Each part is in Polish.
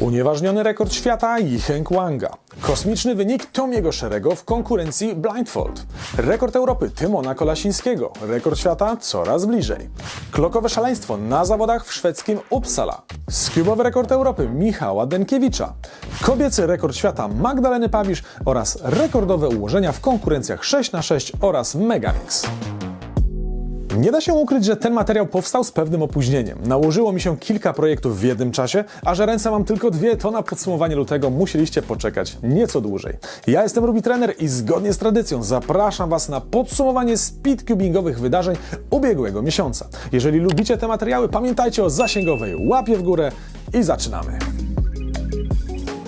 Unieważniony rekord świata Yicheng Wanga. Kosmiczny wynik Tomiego Szerego w konkurencji blindfold. Rekord Europy Tymona Kolasińskiego. Rekord świata coraz bliżej. Klokowe szaleństwo na zawodach w szwedzkim Uppsala. Skubowy rekord Europy Michała Denkiewicza. Kobiecy rekord świata Magdaleny Pawisz oraz rekordowe ułożenia w konkurencjach 6x6 oraz Megamix. Nie da się ukryć, że ten materiał powstał z pewnym opóźnieniem. Nałożyło mi się kilka projektów w jednym czasie, a że ręce mam tylko dwie, to na podsumowanie lutego musieliście poczekać nieco dłużej. Ja jestem Ruby Trener i zgodnie z tradycją zapraszam Was na podsumowanie speedcubingowych wydarzeń ubiegłego miesiąca. Jeżeli lubicie te materiały, pamiętajcie o zasięgowej łapie w górę i zaczynamy.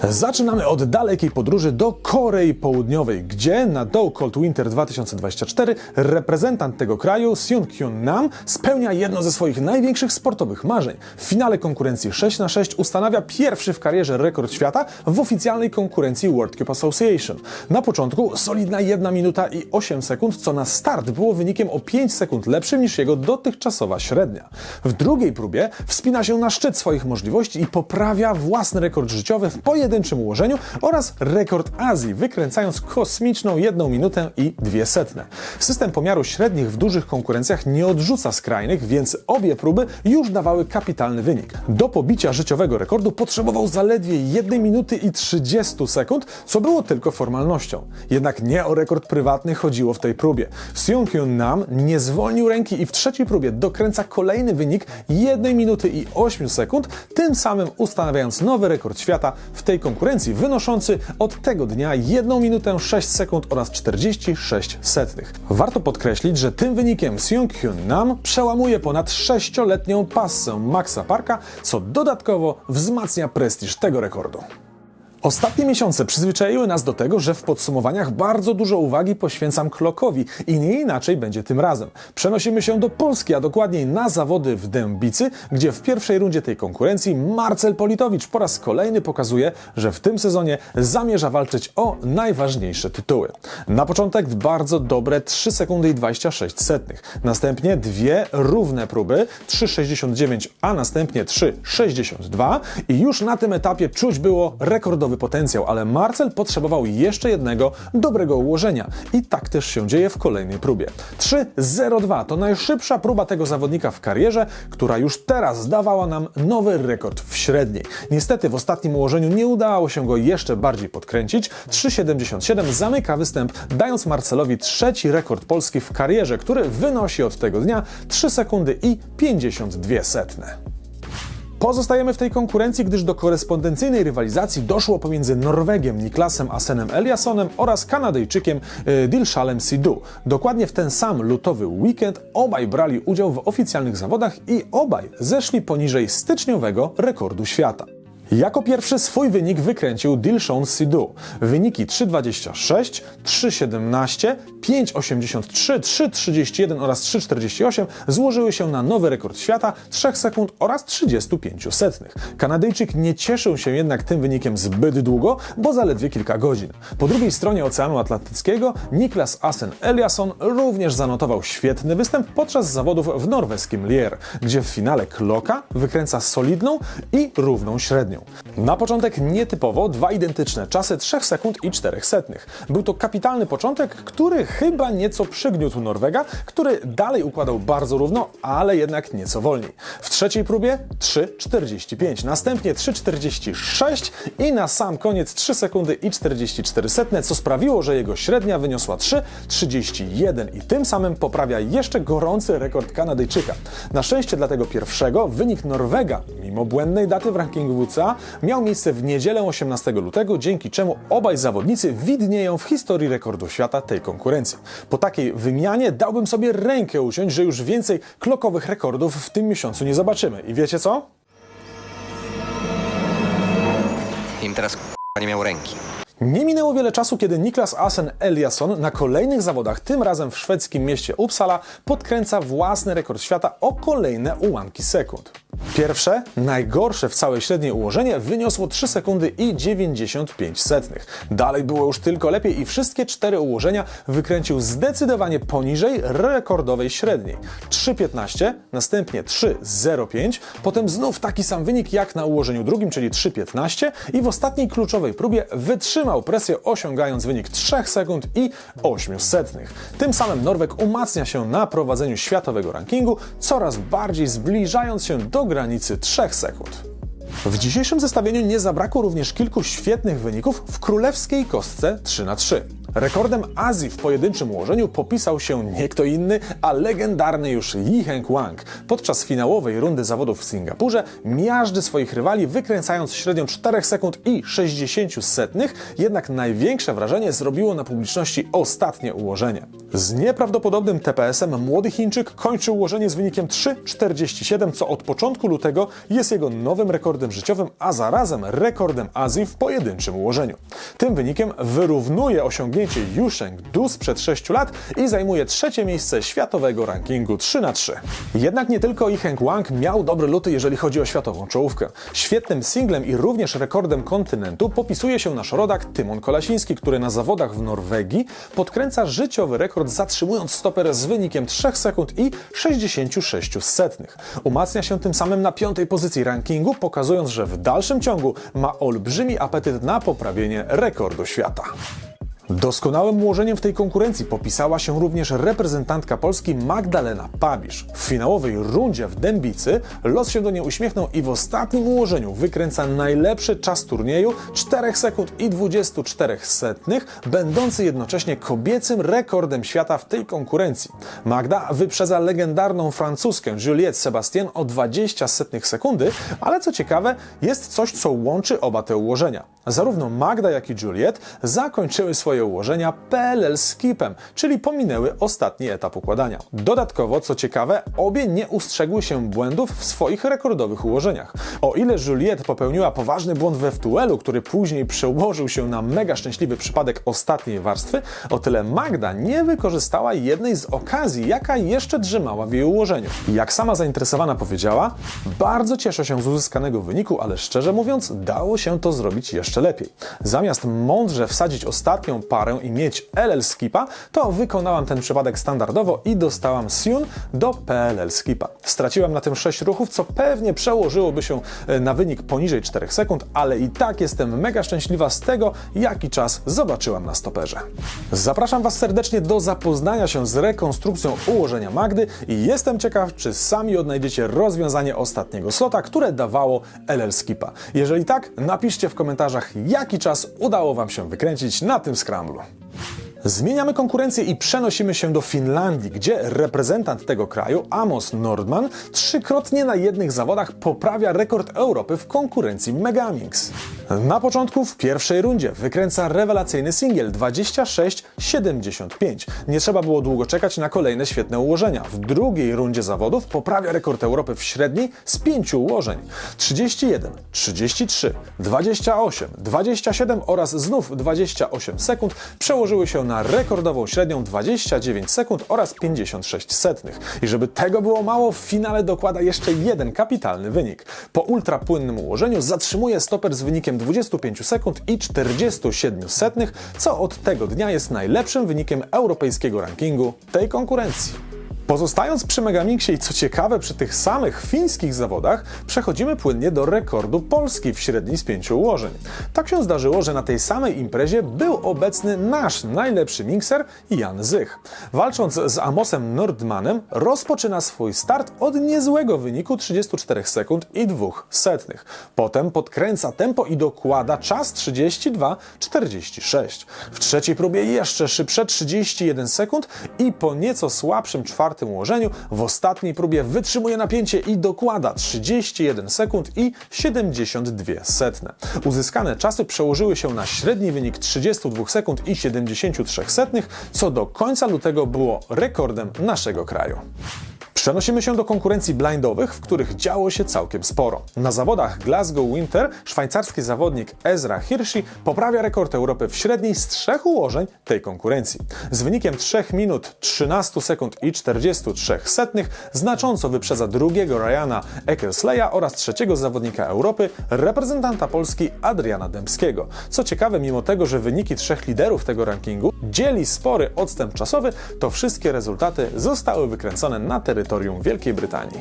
Zaczynamy od dalekiej podróży do Korei Południowej, gdzie na Do Cold Winter 2024 reprezentant tego kraju, Seung Hyun Nam, spełnia jedno ze swoich największych sportowych marzeń. W finale konkurencji 6 na 6 ustanawia pierwszy w karierze rekord świata w oficjalnej konkurencji World Cup Association. Na początku solidna 1 minuta i 8 sekund, co na start było wynikiem o 5 sekund lepszym niż jego dotychczasowa średnia. W drugiej próbie wspina się na szczyt swoich możliwości i poprawia własny rekord życiowy w pojedynczym ułożeniu oraz rekord Azji, wykręcając kosmiczną 1 minutę i 2 setne. System pomiaru średnich w dużych konkurencjach nie odrzuca skrajnych, więc obie próby już dawały kapitalny wynik. Do pobicia życiowego rekordu potrzebował zaledwie 1 minuty i 30 sekund, co było tylko formalnością. Jednak nie o rekord prywatny chodziło w tej próbie. Seung Hyun Nam nie zwolnił ręki i w trzeciej próbie dokręca kolejny wynik 1 minuty i 8 sekund, tym samym ustanawiając nowy rekord świata w tej konkurencji, wynoszący od tego dnia 1 minutę 6 sekund oraz 46 setnych. Warto podkreślić, że tym wynikiem Seung Hyun Nam przełamuje ponad 6-letnią passę Maxa Parka, co dodatkowo wzmacnia prestiż tego rekordu. Ostatnie miesiące przyzwyczaiły nas do tego, że w podsumowaniach bardzo dużo uwagi poświęcam Klokowi i nie inaczej będzie tym razem. Przenosimy się do Polski, a dokładniej na zawody w Dębicy, gdzie w pierwszej rundzie tej konkurencji Marcel Politowicz po raz kolejny pokazuje, że w tym sezonie zamierza walczyć o najważniejsze tytuły. Na początek bardzo dobre 3 sekundy i 26 setnych. Następnie dwie równe próby 3,69, a następnie 3,62 i już na tym etapie czuć było potencjał, ale Marcel potrzebował jeszcze jednego dobrego ułożenia i tak też się dzieje w kolejnej próbie. 3,02 to najszybsza próba tego zawodnika w karierze, która już teraz dawała nam nowy rekord w średniej. Niestety w ostatnim ułożeniu nie udało się go jeszcze bardziej podkręcić. 3,77 zamyka występ, dając Marcelowi trzeci rekord Polski w karierze, który wynosi od tego dnia 3 sekundy i 52 setne. Pozostajemy w tej konkurencji, gdyż do korespondencyjnej rywalizacji doszło pomiędzy Norwegiem Niklasem Asenem Eliassonem oraz Kanadyjczykiem e, Dilshalem Sidhu. Dokładnie w ten sam lutowy weekend obaj brali udział w oficjalnych zawodach i obaj zeszli poniżej styczniowego rekordu świata. Jako pierwszy swój wynik wykręcił Dilshon Sidhu. Wyniki 3,26, 3,17, 5,83, 3,31 oraz 3,48 złożyły się na nowy rekord świata 3 sekund oraz 35 setnych. Kanadyjczyk nie cieszył się jednak tym wynikiem zbyt długo, bo zaledwie kilka godzin. Po drugiej stronie Oceanu Atlantyckiego Niklas Asen Eliasson również zanotował świetny występ podczas zawodów w norweskim Lier, gdzie w finale Kloka wykręca solidną i równą średnią. Na początek nietypowo dwa identyczne czasy 3 sekund i 4 setnych. Był to kapitalny początek, który chyba nieco przygniótł Norwega, który dalej układał bardzo równo, ale jednak nieco wolniej. W trzeciej próbie 3,45, następnie 3,46 i na sam koniec 3 sekundy i 44 setne, co sprawiło, że jego średnia wyniosła 3,31 i tym samym poprawia jeszcze gorący rekord Kanadyjczyka. Na szczęście dla tego pierwszego wynik Norwega, mimo błędnej daty w rankingu WCA, miał miejsce w niedzielę 18 lutego, dzięki czemu obaj zawodnicy widnieją w historii rekordów świata tej konkurencji. Po takiej wymianie dałbym sobie rękę uciąć, że już więcej klokowych rekordów w tym miesiącu nie zobaczymy. I wiecie co? Im teraz nie miał ręki. Nie minęło wiele czasu, kiedy Niklas Asen Eliasson na kolejnych zawodach, tym razem w szwedzkim mieście Uppsala, podkręca własny rekord świata o kolejne ułamki sekund. Pierwsze, najgorsze w całej średniej ułożenie wyniosło 3 sekundy i 95 setnych. Dalej było już tylko lepiej i wszystkie cztery ułożenia wykręcił zdecydowanie poniżej rekordowej średniej. 3.15, następnie 3.05, potem znów taki sam wynik jak na ułożeniu drugim, czyli 3.15 i w ostatniej kluczowej próbie wytrzymał presję osiągając wynik 3 sekund i 8 setnych. Tym samym Norweg umacnia się na prowadzeniu światowego rankingu, coraz bardziej zbliżając się do granicy 3 sekund. W dzisiejszym zestawieniu nie zabrakło również kilku świetnych wyników w królewskiej kostce 3 na 3 Rekordem Azji w pojedynczym ułożeniu popisał się nie kto inny, a legendarny już Yi Heng Wang. Podczas finałowej rundy zawodów w Singapurze miażdży swoich rywali wykręcając średnią 4 sekund i 60 setnych, jednak największe wrażenie zrobiło na publiczności ostatnie ułożenie. Z nieprawdopodobnym TPS-em młody Chińczyk kończy ułożenie z wynikiem 3,47, co od początku lutego jest jego nowym rekordem życiowym, a zarazem rekordem Azji w pojedynczym ułożeniu. Tym wynikiem wyrównuje osiągnięcie Yusheng Du sprzed 6 lat i zajmuje trzecie miejsce światowego rankingu 3 na 3 Jednak nie tylko Yi Heng Wang miał dobre luty, jeżeli chodzi o światową czołówkę. Świetnym singlem i również rekordem kontynentu popisuje się nasz rodak Tymon Kolasiński, który na zawodach w Norwegii podkręca życiowy rekord zatrzymując stoper z wynikiem 3 sekund i 66 setnych. Umacnia się tym samym na piątej pozycji rankingu, pokazując, że w dalszym ciągu ma olbrzymi apetyt na poprawienie rekordu świata. Doskonałym ułożeniem w tej konkurencji popisała się również reprezentantka Polski Magdalena Pabisz. W finałowej rundzie w Dębicy los się do niej uśmiechnął i w ostatnim ułożeniu wykręca najlepszy czas turnieju 4 sekund i 24 setnych, będący jednocześnie kobiecym rekordem świata w tej konkurencji. Magda wyprzedza legendarną francuskę Juliette Sebastien o 20 setnych sekundy, ale co ciekawe, jest coś, co łączy oba te ułożenia. Zarówno Magda, jak i Juliette zakończyły swoje ułożenia PLL skipem, czyli pominęły ostatni etap układania. Dodatkowo, co ciekawe, obie nie ustrzegły się błędów w swoich rekordowych ułożeniach. O ile Juliette popełniła poważny błąd we wtuelu, który później przełożył się na mega szczęśliwy przypadek ostatniej warstwy, o tyle Magda nie wykorzystała jednej z okazji, jaka jeszcze drzemała w jej ułożeniu. Jak sama zainteresowana powiedziała, bardzo cieszę się z uzyskanego wyniku, ale szczerze mówiąc, dało się to zrobić jeszcze lepiej. Zamiast mądrze wsadzić ostatnią parę i mieć LL skipa, to wykonałam ten przypadek standardowo i dostałam Sion do PLL skipa. Straciłam na tym 6 ruchów, co pewnie przełożyłoby się e, na wynik poniżej 4 sekund, ale i tak jestem mega szczęśliwa z tego, jaki czas zobaczyłam na stoperze. Zapraszam Was serdecznie do zapoznania się z rekonstrukcją ułożenia Magdy i jestem ciekaw, czy sami odnajdziecie rozwiązanie ostatniego slota, które dawało LL skipa. Jeżeli tak, napiszcie w komentarzach, jaki czas udało Wam się wykręcić na tym skramlu. Zmieniamy konkurencję i przenosimy się do Finlandii, gdzie reprezentant tego kraju, Amos Nordman, trzykrotnie na jednych zawodach poprawia rekord Europy w konkurencji Megamix. Na początku w pierwszej rundzie wykręca rewelacyjny singiel 26-75. Nie trzeba było długo czekać na kolejne świetne ułożenia. W drugiej rundzie zawodów poprawia rekord Europy w średniej z pięciu ułożeń. 31, 33, 28, 27 oraz znów 28 sekund przełożyły się na rekordową średnią 29 sekund oraz 56 setnych. I żeby tego było mało, w finale dokłada jeszcze jeden kapitalny wynik. Po ultrapłynnym ułożeniu zatrzymuje stoper z wynikiem 25 sekund i 47 setnych, co od tego dnia jest najlepszym wynikiem europejskiego rankingu tej konkurencji. Pozostając przy Megamixie i co ciekawe przy tych samych fińskich zawodach, przechodzimy płynnie do rekordu Polski w średniej z pięciu ułożeń. Tak się zdarzyło, że na tej samej imprezie był obecny nasz najlepszy mikser Jan Zych. Walcząc z Amosem Nordmanem rozpoczyna swój start od niezłego wyniku 34 sekund i 2 setnych. Potem podkręca tempo i dokłada czas 32,46. W trzeciej próbie jeszcze szybsze 31 sekund i po nieco słabszym czwartym ułożeniu w ostatniej próbie wytrzymuje napięcie i dokłada 31 sekund i 72 setne. Uzyskane czasy przełożyły się na średni wynik 32 sekund i 73 setnych, co do końca lutego było rekordem naszego kraju. Przenosimy się do konkurencji blindowych, w których działo się całkiem sporo. Na zawodach Glasgow Winter szwajcarski zawodnik Ezra Hirschi poprawia rekord Europy w średniej z trzech ułożeń tej konkurencji. Z wynikiem 3 minut 13 sekund i 43 setnych znacząco wyprzedza drugiego Ryana Ekersleya oraz trzeciego zawodnika Europy, reprezentanta Polski Adriana Dębskiego. Co ciekawe, mimo tego, że wyniki trzech liderów tego rankingu dzieli spory odstęp czasowy, to wszystkie rezultaty zostały wykręcone na terytorium Wielkiej Brytanii.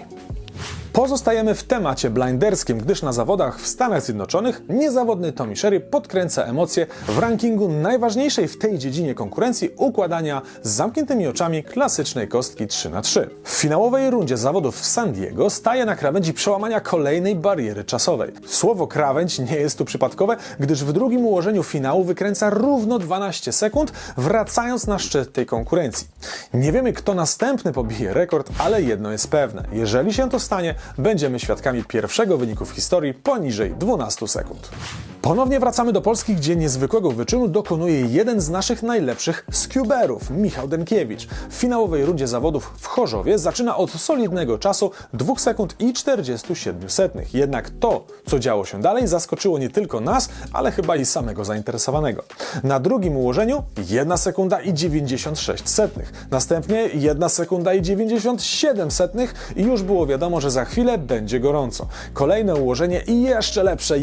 Pozostajemy w temacie blinderskim, gdyż na zawodach w Stanach Zjednoczonych niezawodny Tommy Sherry podkręca emocje w rankingu najważniejszej w tej dziedzinie konkurencji układania z zamkniętymi oczami klasycznej kostki 3x3. W finałowej rundzie zawodów w San Diego staje na krawędzi przełamania kolejnej bariery czasowej. Słowo krawędź nie jest tu przypadkowe, gdyż w drugim ułożeniu finału wykręca równo 12 sekund, wracając na szczyt tej konkurencji. Nie wiemy, kto następny pobije rekord, ale jedno jest pewne. Jeżeli się to stanie, będziemy świadkami pierwszego wyniku w historii poniżej 12 sekund. Ponownie wracamy do Polski, gdzie niezwykłego wyczynu dokonuje jeden z naszych najlepszych skuberów, Michał Demkiewicz. W finałowej rundzie zawodów w Chorzowie zaczyna od solidnego czasu 2 sekund i 47 setnych. Jednak to, co działo się dalej, zaskoczyło nie tylko nas, ale chyba i samego zainteresowanego. Na drugim ułożeniu 1 sekunda i 96 setnych. Następnie 1 sekunda i 97 setnych i już było wiadomo, że za chwilę będzie gorąco. Kolejne ułożenie i jeszcze lepsze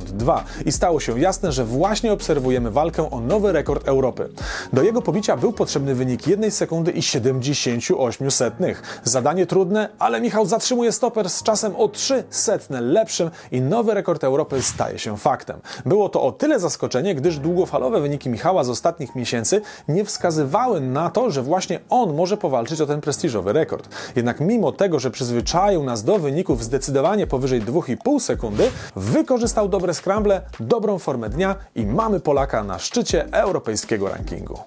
1,72 i stało się jasne, że właśnie obserwujemy walkę o nowy rekord Europy. Do jego pobicia był potrzebny wynik 1 sekundy i 78 setnych. Zadanie trudne, ale Michał zatrzymuje stoper z czasem o 3 setne lepszym i nowy rekord Europy staje się faktem. Było to o tyle zaskoczenie, gdyż długofalowe wyniki Michała z ostatnich miesięcy nie wskazywały na to, że właśnie on może powalczyć o ten prestiżowy rekord. Jednak mimo tego, że przyzwyczaił nas do wyników zdecydowanie powyżej 2,5 sekundy, wykorzystał dobre scramble, dobrą formę dnia i mamy Polaka na szczycie europejskiego rankingu.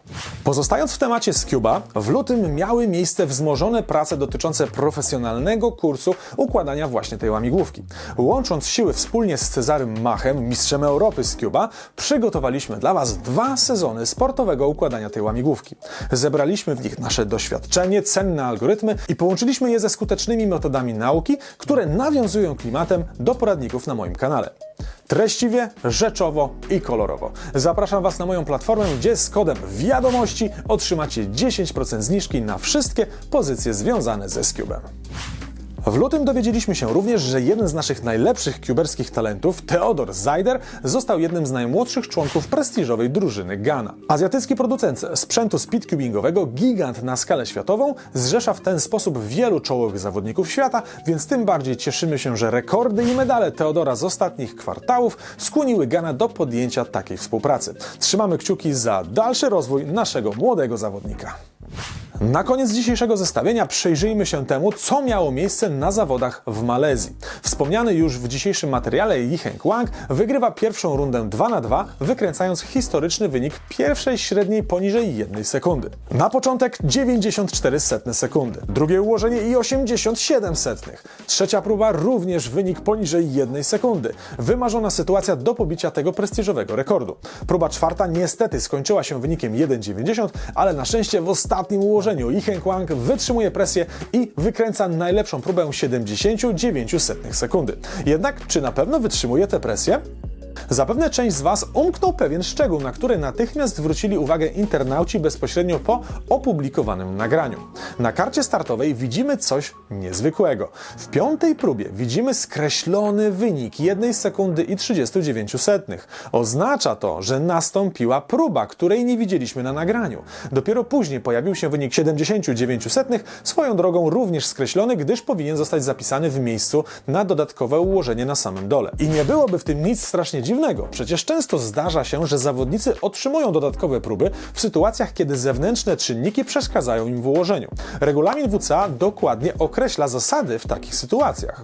Pozostając w temacie Scuba, w lutym miały miejsce wzmożone prace dotyczące profesjonalnego kursu układania właśnie tej łamigłówki. Łącząc siły wspólnie z Cezarym Machem, mistrzem Europy Scuba, przygotowaliśmy dla Was dwa sezony sportowego układania tej łamigłówki. Zebraliśmy w nich nasze doświadczenie, cenne algorytmy i połączyliśmy je ze skutecznymi metodami nauki, które nawiązują klimatem do poradników na moim kanale. Treściwie, rzeczowo i kolorowo. Zapraszam Was na moją platformę, gdzie z kodem wiadomości otrzymacie 10% zniżki na wszystkie pozycje związane ze Scubem. W lutym dowiedzieliśmy się również, że jeden z naszych najlepszych kuberskich talentów, Theodor Zajder, został jednym z najmłodszych członków prestiżowej drużyny Ghana. Azjatycki producent sprzętu speedcubingowego, gigant na skalę światową, zrzesza w ten sposób wielu czołowych zawodników świata, więc tym bardziej cieszymy się, że rekordy i medale Theodora z ostatnich kwartałów skłoniły Ghana do podjęcia takiej współpracy. Trzymamy kciuki za dalszy rozwój naszego młodego zawodnika. Na koniec dzisiejszego zestawienia przyjrzyjmy się temu, co miało miejsce na zawodach w Malezji. Wspomniany już w dzisiejszym materiale Yiheng Wang wygrywa pierwszą rundę 2 na 2, wykręcając historyczny wynik pierwszej średniej poniżej 1 sekundy. Na początek 94 setne sekundy, drugie ułożenie i 87 setnych. Trzecia próba również wynik poniżej 1 sekundy. Wymarzona sytuacja do pobicia tego prestiżowego rekordu. Próba czwarta niestety skończyła się wynikiem 1,90, ale na szczęście w ostatnim ułożeniu i Heng Wang wytrzymuje presję i wykręca najlepszą próbę 79 setnych sekundy. Jednak czy na pewno wytrzymuje tę presję? Zapewne część z Was umknął pewien szczegół, na który natychmiast zwrócili uwagę internauci bezpośrednio po opublikowanym nagraniu. Na karcie startowej widzimy coś niezwykłego. W piątej próbie widzimy skreślony wynik 1 sekundy i 39 setnych. Oznacza to, że nastąpiła próba, której nie widzieliśmy na nagraniu. Dopiero później pojawił się wynik 79 setnych, swoją drogą również skreślony, gdyż powinien zostać zapisany w miejscu na dodatkowe ułożenie na samym dole. I nie byłoby w tym nic strasznie dziwnego. Przecież często zdarza się, że zawodnicy otrzymują dodatkowe próby w sytuacjach, kiedy zewnętrzne czynniki przeszkadzają im w ułożeniu. Regulamin WCA dokładnie określa zasady w takich sytuacjach.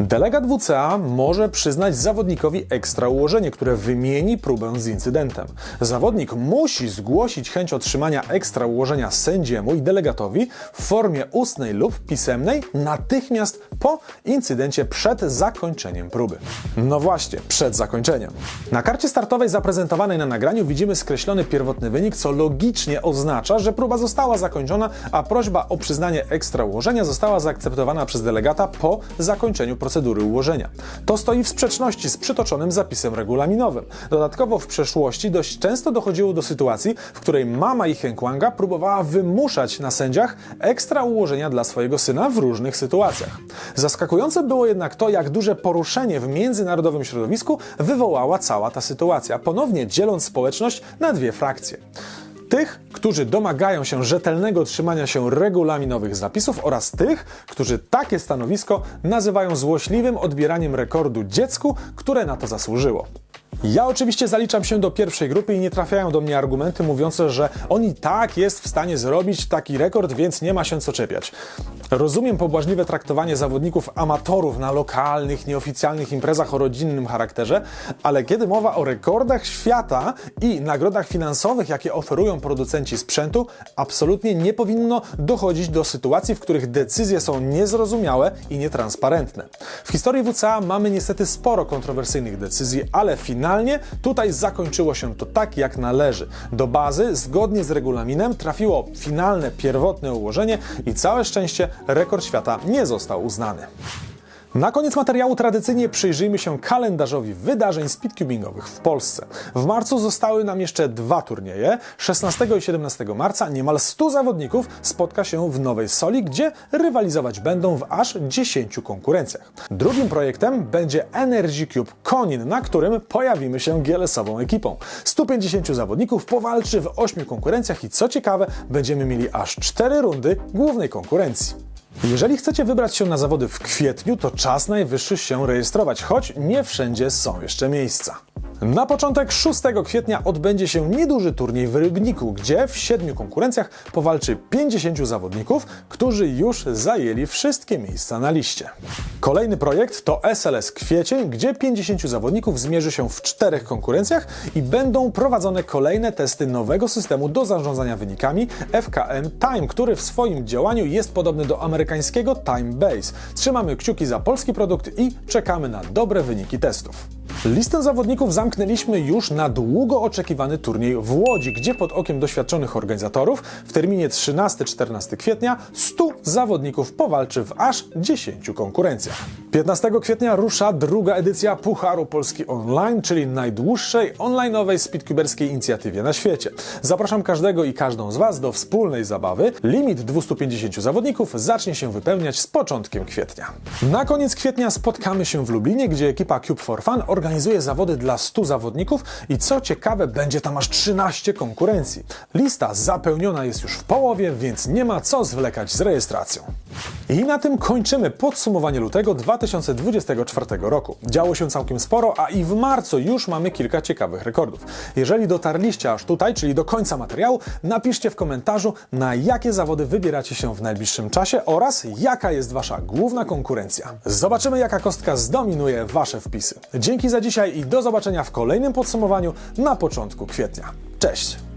Delegat WCA może przyznać zawodnikowi ekstra ułożenie, które wymieni próbę z incydentem. Zawodnik musi zgłosić chęć otrzymania ekstra ułożenia sędziemu i delegatowi w formie ustnej lub pisemnej natychmiast po incydencie przed zakończeniem próby. No właśnie, przed zakończeniem. Na karcie startowej zaprezentowanej na nagraniu widzimy skreślony pierwotny wynik, co logicznie oznacza, że próba została zakończona, a prośba o przyznanie ekstra ułożenia została zaakceptowana przez delegata po zakończeniu procedury ułożenia. To stoi w sprzeczności z przytoczonym zapisem regulaminowym. Dodatkowo w przeszłości dość często dochodziło do sytuacji, w której mama i Wanga próbowała wymuszać na sędziach ekstra ułożenia dla swojego syna w różnych sytuacjach. Zaskakujące było jednak to, jak duże poruszenie w międzynarodowym środowisku wywołała cała ta sytuacja, ponownie dzieląc społeczność na dwie frakcje. Tych, którzy domagają się rzetelnego trzymania się regulaminowych zapisów oraz tych, którzy takie stanowisko nazywają złośliwym odbieraniem rekordu dziecku, które na to zasłużyło. Ja oczywiście zaliczam się do pierwszej grupy i nie trafiają do mnie argumenty mówiące, że on i tak jest w stanie zrobić taki rekord, więc nie ma się co czepiać. Rozumiem pobłażliwe traktowanie zawodników amatorów na lokalnych, nieoficjalnych imprezach o rodzinnym charakterze, ale kiedy mowa o rekordach świata i nagrodach finansowych, jakie oferują producenci sprzętu, absolutnie nie powinno dochodzić do sytuacji, w których decyzje są niezrozumiałe i nietransparentne. W historii WCA mamy niestety sporo kontrowersyjnych decyzji, ale finalnie tutaj zakończyło się to tak, jak należy. Do bazy, zgodnie z regulaminem, trafiło finalne, pierwotne ułożenie i całe szczęście rekord świata nie został uznany. Na koniec materiału tradycyjnie przyjrzyjmy się kalendarzowi wydarzeń speedcubingowych w Polsce. W marcu zostały nam jeszcze dwa turnieje. 16 i 17 marca niemal 100 zawodników spotka się w Nowej Soli, gdzie rywalizować będą w aż 10 konkurencjach. Drugim projektem będzie Energy Cube Konin, na którym pojawimy się gielesową ekipą. 150 zawodników powalczy w 8 konkurencjach i co ciekawe, będziemy mieli aż 4 rundy głównej konkurencji. Jeżeli chcecie wybrać się na zawody w kwietniu, to czas najwyższy się rejestrować, choć nie wszędzie są jeszcze miejsca. Na początek 6 kwietnia odbędzie się nieduży turniej w Rybniku, gdzie w siedmiu konkurencjach powalczy 50 zawodników, którzy już zajęli wszystkie miejsca na liście. Kolejny projekt to SLS Kwiecień, gdzie 50 zawodników zmierzy się w czterech konkurencjach i będą prowadzone kolejne testy nowego systemu do zarządzania wynikami FKM Time, który w swoim działaniu jest podobny do amerykańskiego Time Base. Trzymamy kciuki za polski produkt i czekamy na dobre wyniki testów. Listę zawodników zamknęliśmy już na długo oczekiwany turniej w Łodzi, gdzie pod okiem doświadczonych organizatorów w terminie 13-14 kwietnia 100 zawodników powalczy w aż 10 konkurencjach. 15 kwietnia rusza druga edycja Pucharu Polski Online, czyli najdłuższej online'owej speedcuberskiej inicjatywie na świecie. Zapraszam każdego i każdą z Was do wspólnej zabawy. Limit 250 zawodników zacznie się wypełniać z początkiem kwietnia. Na koniec kwietnia spotkamy się w Lublinie, gdzie ekipa Cube for Fun organizuje zawody dla 100 zawodników i co ciekawe, będzie tam aż 13 konkurencji. Lista zapełniona jest już w połowie, więc nie ma co zwlekać z rejestracją. I na tym kończymy podsumowanie lutego 2024 roku. Działo się całkiem sporo, a i w marcu już mamy kilka ciekawych rekordów. Jeżeli dotarliście aż tutaj, czyli do końca materiału, napiszcie w komentarzu, na jakie zawody wybieracie się w najbliższym czasie oraz jaka jest wasza główna konkurencja. Zobaczymy, jaka kostka zdominuje wasze wpisy. Dzięki za dzisiaj i do zobaczenia w kolejnym podsumowaniu na początku kwietnia. Cześć!